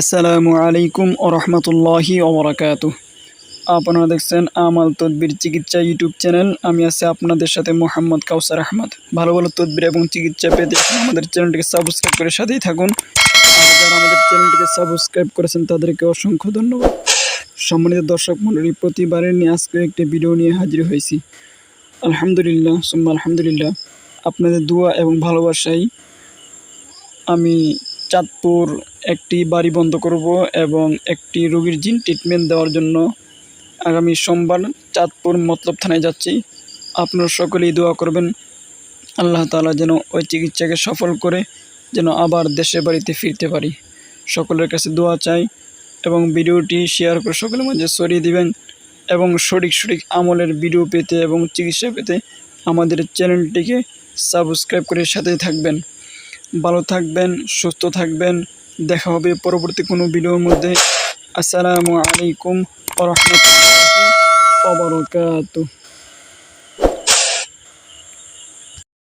আসসালামু আলাইকুম ও রহমতুল্লাহি ওবরাকাতু আপনারা দেখছেন আমাল তদবির চিকিৎসা ইউটিউব চ্যানেল। আমি আছি আপনাদের সাথে মোহাম্মদ কাউসার আহমদ। ভালো ভালো তদবির এবং চিকিৎসা পেতে আমাদের চ্যানেলটিকে সাবস্ক্রাইব করে সাথেই থাকুন। আর যারা আমাদের চ্যানেলটিকে সাবস্ক্রাইব করেছেন, তাদেরকে অসংখ্য ধন্যবাদ। সম্মানিত দর্শক মণ্ডলী, প্রতিবারের নিয়ে আজকে একটি ভিডিও নিয়ে হাজির হয়েছি। আলহামদুলিল্লাহ, সুম্মা আলহামদুলিল্লাহ। আপনাদের দোয়া এবং ভালোবাসাই আমি চাঁদপুর একটি বাড়ি বন্ধ করব এবং একটি রোগীর জিন ট্রিটমেন্ট দেওয়ার জন্য আগামী সোমবার চাঁদপুর মতলব থানায় যাচ্ছি। আপনারা সকলেই দোয়া করবেন, আল্লাহ তাআলা যেন ওই চিকিৎসাকে সফল করে, যেন আবার দেশের বাড়িতে ফিরতে পারি। সকলের কাছে দোয়া চাই এবং ভিডিওটি শেয়ার করে সকলের মাঝে ছড়িয়ে দিবেন এবং সঠিক সঠিক আমলের ভিডিও পেতে এবং চিকিৎসা পেতে আমাদের চ্যানেলটিকে সাবস্ক্রাইব করে সাথেই থাকবেন। ভালো থাকবেন সুস্থ থাকবেন। দেখা হবে পরবর্তী কোনো ভিডিওর মধ্যে। আসসালামু আলাইকুম রহমতুল্লাহ